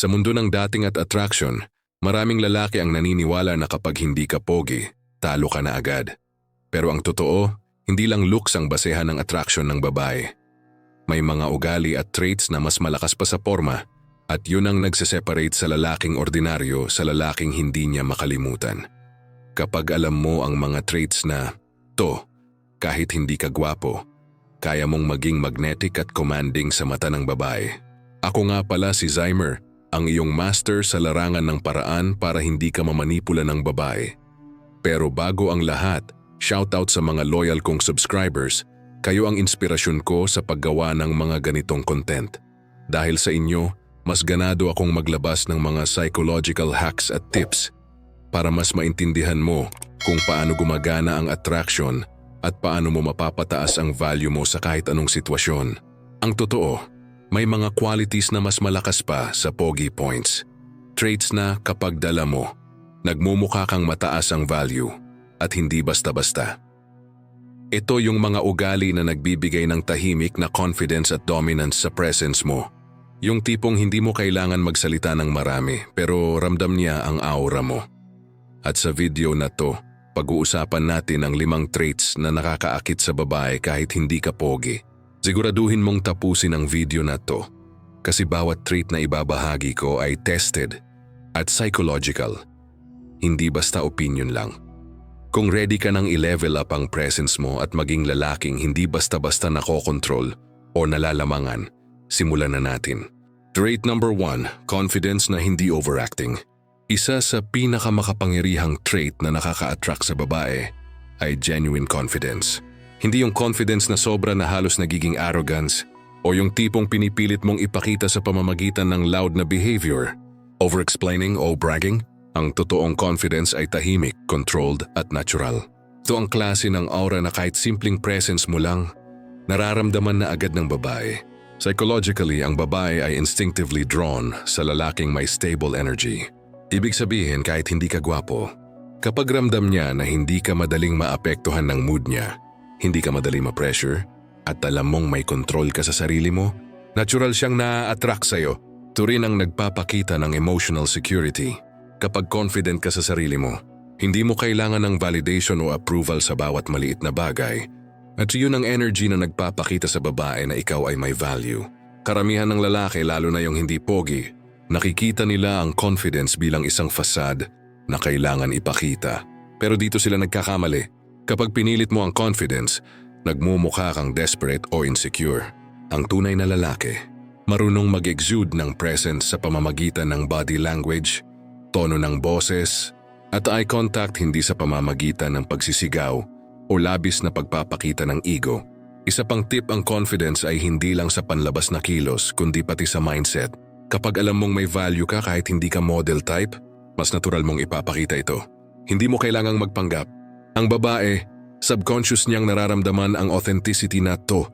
Sa mundo ng dating at attraction, maraming lalaki ang naniniwala na kapag hindi ka pogi, talo ka na agad. Pero ang totoo, hindi lang looks ang basehan ng attraction ng babae. May mga ugali at traits na mas malakas pa sa forma at yun ang nagseseparate sa lalaking ordinaryo sa lalaking hindi niya makalimutan. Kapag alam mo ang mga traits na, to, kahit hindi ka gwapo, kaya mong maging magnetic at commanding sa mata ng babae. Ako nga pala si Zymer, ang iyong master sa larangan ng paraan para hindi ka mamanipula ng babae. Pero bago ang lahat, shoutout sa mga loyal kong subscribers, kayo ang inspirasyon ko sa paggawa ng mga ganitong content. Dahil sa inyo, mas ganado akong maglabas ng mga psychological hacks at tips para mas maintindihan mo kung paano gumagana ang attraction at paano mo mapapataas ang value mo sa kahit anong sitwasyon. Ang totoo, may mga qualities na mas malakas pa sa pogi points. Traits na kapag dala mo, nagmumukha kang mataas ang value at hindi basta-basta. Ito yung mga ugali na nagbibigay ng tahimik na confidence at dominance sa presence mo. Yung tipong hindi mo kailangan magsalita ng marami pero ramdam niya ang aura mo. At sa video na to, pag-uusapan natin ang limang traits na nakakaakit sa babae kahit hindi ka pogi. Siguraduhin mong tapusin ang video na to kasi bawat trait na ibabahagi ko ay tested at psychological. Hindi basta opinion lang. Kung ready ka nang i-level up ang presence mo at maging lalaking hindi basta-basta nakokontrol o nalalamangan, simulan na natin. Trait number one, confidence na hindi overacting. Isa sa pinakamakapangyarihang trait na nakaka-attract sa babae ay genuine confidence. Hindi yung confidence na sobra na halos nagiging arrogance o yung tipong pinipilit mong ipakita sa pamamagitan ng loud na behavior, over-explaining o bragging. Ang totoong confidence ay tahimik, controlled at natural. Ito ang klase ng aura na kahit simpleng presence mo lang, nararamdaman na agad ng babae. Psychologically, ang babae ay instinctively drawn sa lalaking may stable energy. Ibig sabihin kahit hindi ka gwapo, kapag ramdam niya na hindi ka madaling maapektuhan ng mood niya, hindi ka madaling ma-pressure, at alam mong may control ka sa sarili mo, natural siyang na-attract sa'yo. Ito rin ang nagpapakita ng emotional security. Kapag confident ka sa sarili mo, hindi mo kailangan ng validation o approval sa bawat maliit na bagay. At yun ang energy na nagpapakita sa babae na ikaw ay may value. Karamihan ng lalaki, lalo na yung hindi pogi, nakikita nila ang confidence bilang isang fasad na kailangan ipakita. Pero dito sila nagkakamali. Kapag pinilit mo ang confidence, nagmumukha kang desperate o insecure. Ang tunay na lalaki, marunong mag-exude ng presence sa pamamagitan ng body language, tono ng boses, at eye contact hindi sa pamamagitan ng pagsisigaw o labis na pagpapakita ng ego. Isa pang tip ang confidence ay hindi lang sa panlabas na kilos kundi pati sa mindset. Kapag alam mong may value ka kahit hindi ka model type, mas natural mong ipapakita ito. Hindi mo kailangang magpanggap. Ang babae, subconscious niyang nararamdaman ang authenticity na to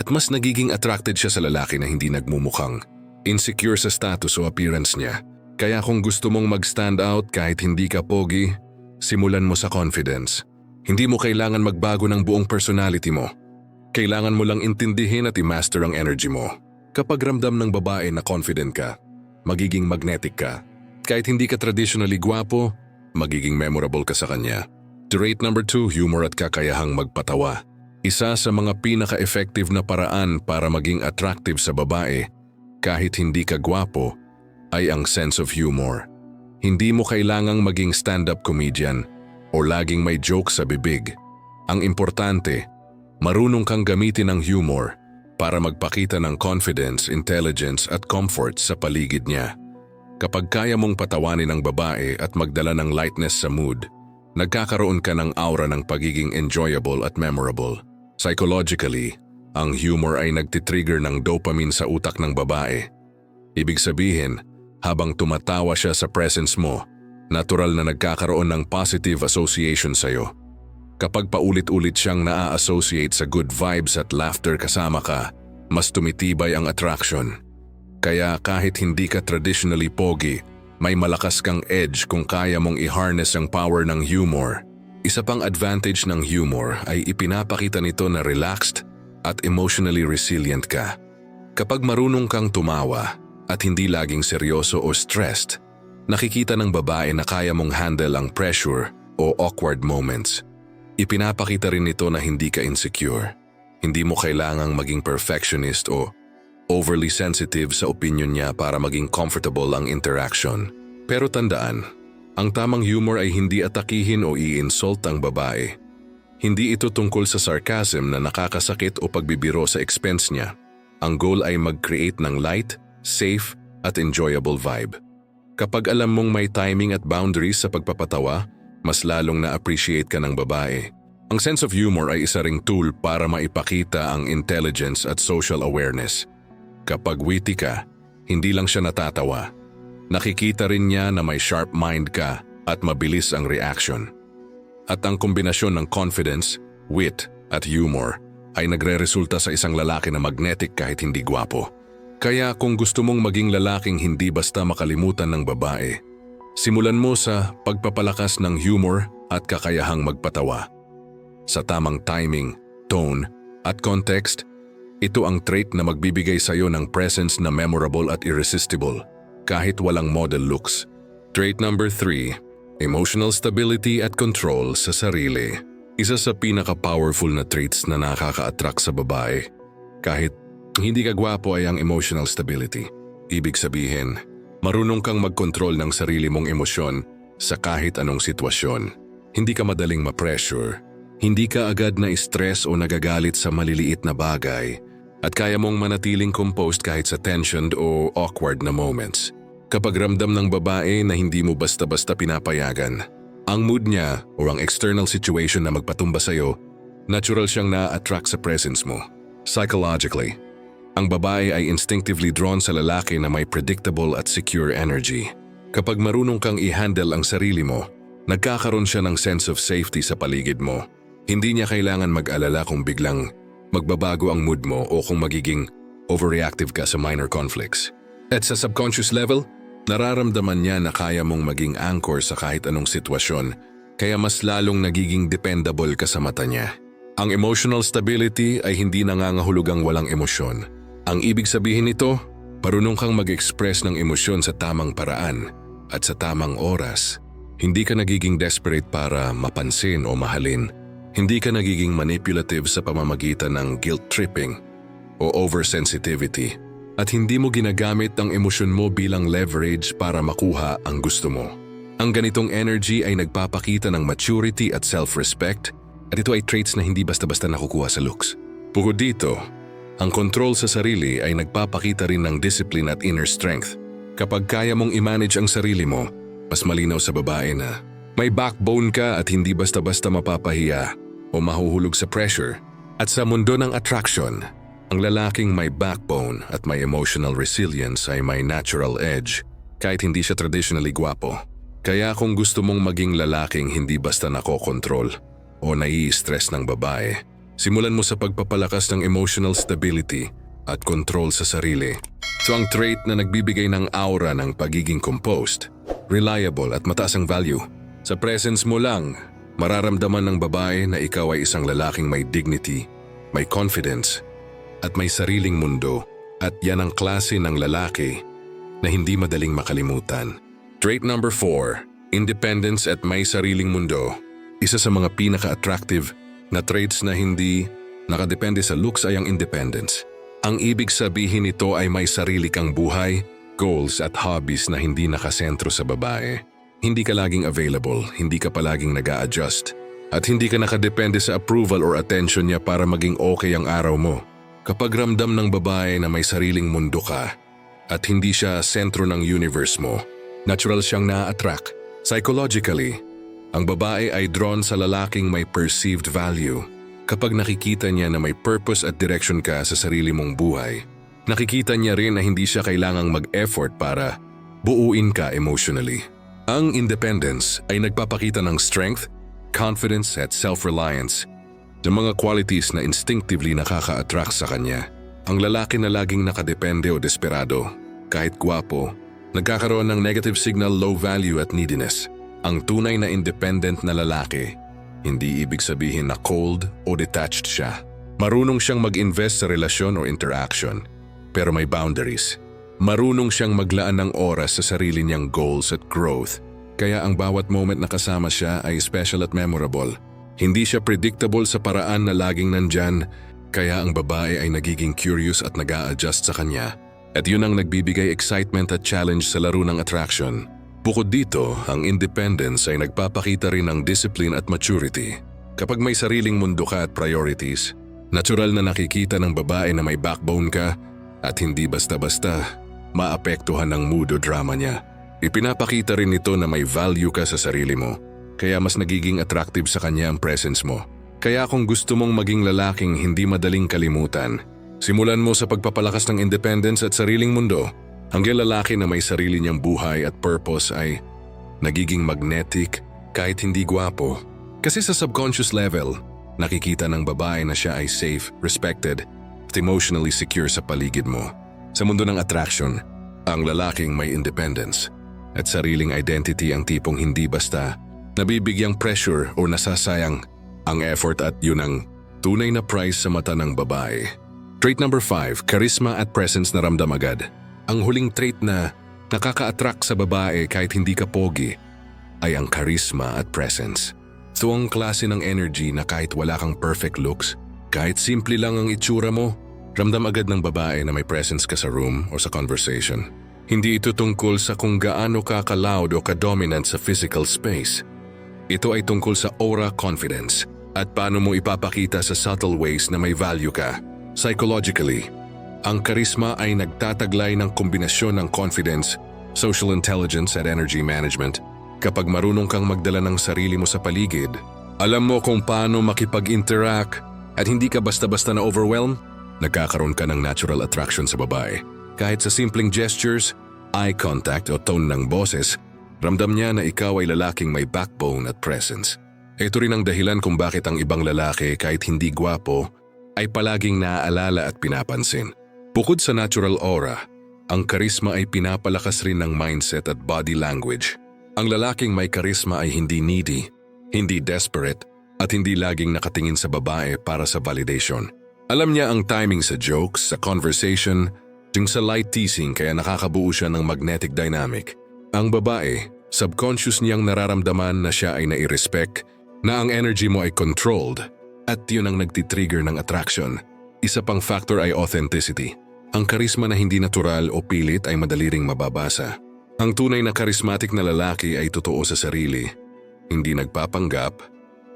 at mas nagiging attracted siya sa lalaki na hindi nagmumukhang insecure sa status o appearance niya. Kaya kung gusto mong mag-stand out kahit hindi ka pogi, simulan mo sa confidence. Hindi mo kailangan magbago ng buong personality mo. Kailangan mo lang intindihin at i-master ang energy mo. Kapag ramdam ng babae na confident ka, magiging magnetic ka. Kahit hindi ka traditionally gwapo, magiging memorable ka sa kanya. Trait number 2, humor at kakayahang magpatawa. Isa sa mga pinaka-effective na paraan para maging attractive sa babae, kahit hindi ka gwapo, ay ang sense of humor. Hindi mo kailangang maging stand-up comedian o laging may joke sa bibig. Ang importante, marunong kang gamitin ang humor para magpakita ng confidence, intelligence at comfort sa paligid niya. Kapag kaya mong patawanin ang babae at magdala ng lightness sa mood, nagkakaroon ka ng aura ng pagiging enjoyable at memorable. Psychologically, ang humor ay nagtitrigger ng dopamine sa utak ng babae. Ibig sabihin, habang tumatawa siya sa presence mo, natural na nagkakaroon ng positive association sa'yo. Kapag paulit-ulit siyang naa-associate sa good vibes at laughter kasama ka, mas tumitibay ang attraction. Kaya kahit hindi ka traditionally pogi, may malakas kang edge kung kaya mong i-harness ang power ng humor. Isa pang advantage ng humor ay ipinapakita nito na relaxed at emotionally resilient ka. Kapag marunong kang tumawa at hindi laging seryoso o stressed. Nakikita ng babae na kaya mong handle ang pressure o awkward moments. Ipinapakita rin nito na hindi ka insecure. Hindi mo kailangang maging perfectionist o overly sensitive sa opinion niya para maging comfortable ang interaction. Pero tandaan, ang tamang humor ay hindi atakihin o i-insult ang babae. Hindi ito tungkol sa sarcasm na nakakasakit o pagbibiro sa expense niya. Ang goal ay mag-create ng light, safe, at enjoyable vibe. Kapag alam mong may timing at boundaries sa pagpapatawa, mas lalong na-appreciate ka ng babae. Ang sense of humor ay isa ring tool para maipakita ang intelligence at social awareness. Kapag witty ka, hindi lang siya natatawa. Nakikita rin niya na may sharp mind ka at mabilis ang reaction. At ang kombinasyon ng confidence, wit, at humor ay nagre-resulta sa isang lalaki na magnetic kahit hindi gwapo. Kaya kung gusto mong maging lalaking hindi basta makalimutan ng babae, simulan mo sa pagpapalakas ng humor at kakayahang magpatawa. Sa tamang timing, tone, at context, ito ang trait na magbibigay sa iyo ng presence na memorable at irresistible, kahit walang model looks. Trait number 3, emotional stability at control sa sarili. Isa sa pinaka-powerful na traits na nakaka-attract sa babae. Kahit hindi ka gwapo ay ang emotional stability. Ibig sabihin, marunong kang mag-control ng sarili mong emosyon sa kahit anong sitwasyon. Hindi ka madaling ma-pressure. Hindi ka agad na stress o nagagalit sa maliliit na bagay at kaya mong manatiling composed kahit sa tensioned o awkward na moments. Kapag ramdam ng babae na hindi mo basta-basta pinapayagan, ang mood niya o ang external situation na magpatumba sa'yo, natural siyang na-attract sa presence mo. Psychologically, ang babae ay instinctively drawn sa lalaki na may predictable at secure energy. Kapag marunong kang i-handle ang sarili mo, nagkakaroon siya ng sense of safety sa paligid mo. Hindi niya kailangan mag-alala kung biglang magbabago ang mood mo o kung magiging overreactive ka sa minor conflicts. At sa subconscious level, nararamdaman niya na kaya mong maging anchor sa kahit anong sitwasyon, kaya mas lalong nagiging dependable ka sa mata niya. Ang emotional stability ay hindi nangangahulugang walang emosyon. Ang ibig sabihin nito, parunong kang mag-express ng emosyon sa tamang paraan at sa tamang oras. Hindi ka nagiging desperate para mapansin o mahalin hindi ka nagiging manipulative sa pamamagitan ng guilt tripping o oversensitivity at hindi mo ginagamit ang emosyon mo bilang leverage para makuha ang gusto mo. Ang ganitong energy ay nagpapakita ng maturity at self-respect at ito ay traits na hindi basta-basta nakukuha sa looks. Bukod dito, ang control sa sarili ay nagpapakita rin ng discipline at inner strength. Kapag kaya mong i-manage ang sarili mo, mas malinaw sa babae na may backbone ka at hindi basta-basta mapapahiya o mahuhulog sa pressure. At sa mundo ng attraction, ang lalaking may backbone at may emotional resilience ay may natural edge kahit hindi siya traditionally gwapo. Kaya kung gusto mong maging lalaking hindi basta nakokontrol o nai-stress ng babae, simulan mo sa pagpapalakas ng emotional stability at control sa sarili. So ang trait na nagbibigay ng aura ng pagiging composed, reliable at mataas ang value. Sa presence mo lang, Mararamdaman ng babae na ikaw ay isang lalaking may dignity, may confidence, at may sariling mundo at yan ang klase ng lalaki na hindi madaling makalimutan. Trait number 4, independence at may sariling mundo. Isa sa mga pinaka-attractive na traits na hindi nakadepende sa looks ay ang independence. Ang ibig sabihin nito ay may sarili kang buhay, goals at hobbies na hindi nakasentro sa babae. Hindi ka laging available, hindi ka palaging nag adjust at hindi ka nakadepende sa approval or attention niya para maging okay ang araw mo. Kapag ramdam ng babae na may sariling mundo ka at hindi siya sentro ng universe mo, natural siyang na-attract. Psychologically, ang babae ay drawn sa lalaking may perceived value. Kapag nakikita niya na may purpose at direction ka sa sarili mong buhay, nakikita niya rin na hindi siya kailangang mag-effort para buuin ka emotionally. Ang independence ay nagpapakita ng strength, confidence at self-reliance ng mga qualities na instinctively nakaka-attract sa kanya. Ang lalaki na laging nakadepende o desperado, kahit gwapo, nagkakaroon ng negative signal low value at neediness. Ang tunay na independent na lalaki, hindi ibig sabihin na cold o detached siya. Marunong siyang mag-invest sa relasyon o interaction, pero may boundaries. Marunong siyang maglaan ng oras sa sarili niyang goals at growth. Kaya ang bawat moment na kasama siya ay special at memorable. Hindi siya predictable sa paraan na laging nandyan, kaya ang babae ay nagiging curious at nag adjust sa kanya. At yun ang nagbibigay excitement at challenge sa laro ng attraction. Bukod dito, ang independence ay nagpapakita rin ng discipline at maturity. Kapag may sariling mundo ka at priorities, natural na nakikita ng babae na may backbone ka at hindi basta-basta maapektuhan ng mood drama niya. Ipinapakita rin nito na may value ka sa sarili mo, kaya mas nagiging attractive sa kanya ang presence mo. Kaya kung gusto mong maging lalaking hindi madaling kalimutan, simulan mo sa pagpapalakas ng independence at sariling mundo. Hanggang lalaki na may sarili niyang buhay at purpose ay nagiging magnetic kahit hindi gwapo. Kasi sa subconscious level, nakikita ng babae na siya ay safe, respected, at emotionally secure sa paligid mo. Sa mundo ng attraction, ang lalaking may independence at sariling identity ang tipong hindi basta nabibigyang pressure o nasasayang ang effort at yun ang tunay na prize sa mata ng babae. Trait number 5, charisma at presence na ramdam agad. Ang huling trait na nakaka-attract sa babae kahit hindi ka pogi ay ang charisma at presence. Ito ang klase ng energy na kahit wala kang perfect looks, kahit simple lang ang itsura mo, ramdam agad ng babae na may presence ka sa room o sa conversation. Hindi ito tungkol sa kung gaano ka ka-loud o ka-dominant sa physical space. Ito ay tungkol sa aura confidence at paano mo ipapakita sa subtle ways na may value ka. Psychologically, ang karisma ay nagtataglay ng kombinasyon ng confidence, social intelligence at energy management. Kapag marunong kang magdala ng sarili mo sa paligid, alam mo kung paano makipag-interact at hindi ka basta-basta na overwhelm, nagkakaroon ka ng natural attraction sa babae. Kahit sa simpleng gestures, eye contact o tone ng boses, ramdam niya na ikaw ay lalaking may backbone at presence. Ito rin ang dahilan kung bakit ang ibang lalaki kahit hindi gwapo ay palaging naaalala at pinapansin. Bukod sa natural aura, ang karisma ay pinapalakas rin ng mindset at body language. Ang lalaking may karisma ay hindi needy, hindi desperate, at hindi laging nakatingin sa babae para sa validation. Alam niya ang timing sa jokes, sa conversation, yung sa light teasing kaya nakakabuo siya ng magnetic dynamic. Ang babae, subconscious niyang nararamdaman na siya ay nai-respect, na ang energy mo ay controlled, at yun ang nagtitrigger ng attraction. Isa pang factor ay authenticity. Ang karisma na hindi natural o pilit ay madali ring mababasa. Ang tunay na charismatic na lalaki ay totoo sa sarili, hindi nagpapanggap,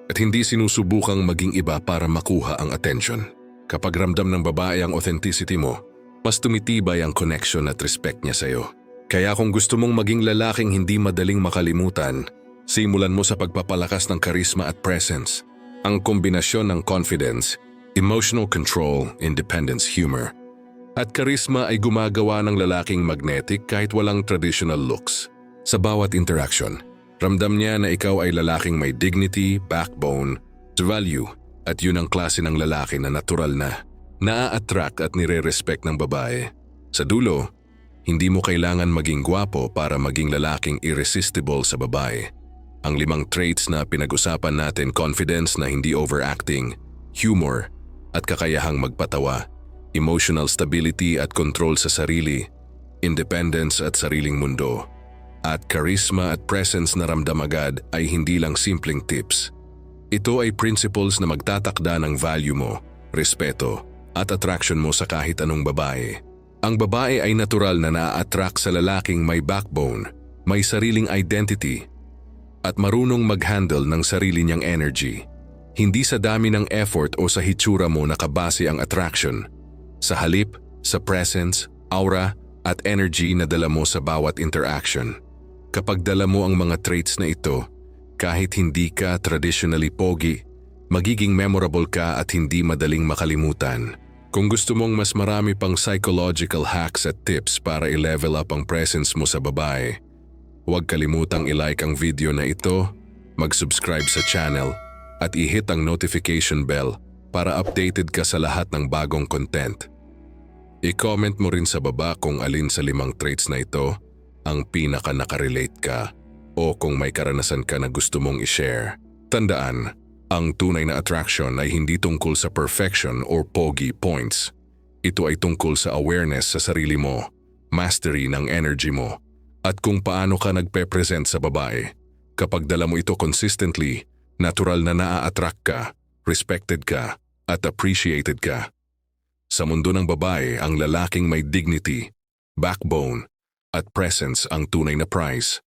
at hindi sinusubukang maging iba para makuha ang attention. Kapag ramdam ng babae ang authenticity mo, mas tumitibay ang connection at respect niya sa'yo. Kaya kung gusto mong maging lalaking hindi madaling makalimutan, simulan mo sa pagpapalakas ng karisma at presence. Ang kombinasyon ng confidence, emotional control, independence, humor, at karisma ay gumagawa ng lalaking magnetic kahit walang traditional looks. Sa bawat interaction, ramdam niya na ikaw ay lalaking may dignity, backbone, value, at yun ang klase ng lalaki na natural na, naa-attract at nire-respect ng babae. Sa dulo, hindi mo kailangan maging gwapo para maging lalaking irresistible sa babae. Ang limang traits na pinag-usapan natin confidence na hindi overacting, humor, at kakayahang magpatawa emotional stability at control sa sarili, independence at sariling mundo, at charisma at presence na ramdam agad ay hindi lang simpleng tips. Ito ay principles na magtatakda ng value mo, respeto, at attraction mo sa kahit anong babae. Ang babae ay natural na naa-attract sa lalaking may backbone, may sariling identity, at marunong mag-handle ng sarili niyang energy. Hindi sa dami ng effort o sa hitsura mo nakabase ang attraction, sa halip, sa presence, aura, at energy na dala mo sa bawat interaction. Kapag dala mo ang mga traits na ito, kahit hindi ka traditionally pogi, magiging memorable ka at hindi madaling makalimutan. Kung gusto mong mas marami pang psychological hacks at tips para i-level up ang presence mo sa babae, huwag kalimutang i-like ang video na ito, mag-subscribe sa channel, at i-hit ang notification bell para updated ka sa lahat ng bagong content. I-comment mo rin sa baba kung alin sa limang traits na ito ang pinaka nakarelate ka o kung may karanasan ka na gusto mong i-share. Tandaan, ang tunay na attraction ay hindi tungkol sa perfection or pogi points. Ito ay tungkol sa awareness sa sarili mo, mastery ng energy mo, at kung paano ka nagpe-present sa babae. Kapag dala mo ito consistently, natural na naa-attract ka, respected ka, at appreciated ka. Sa mundo ng babae, ang lalaking may dignity, backbone, at presence ang tunay na prize.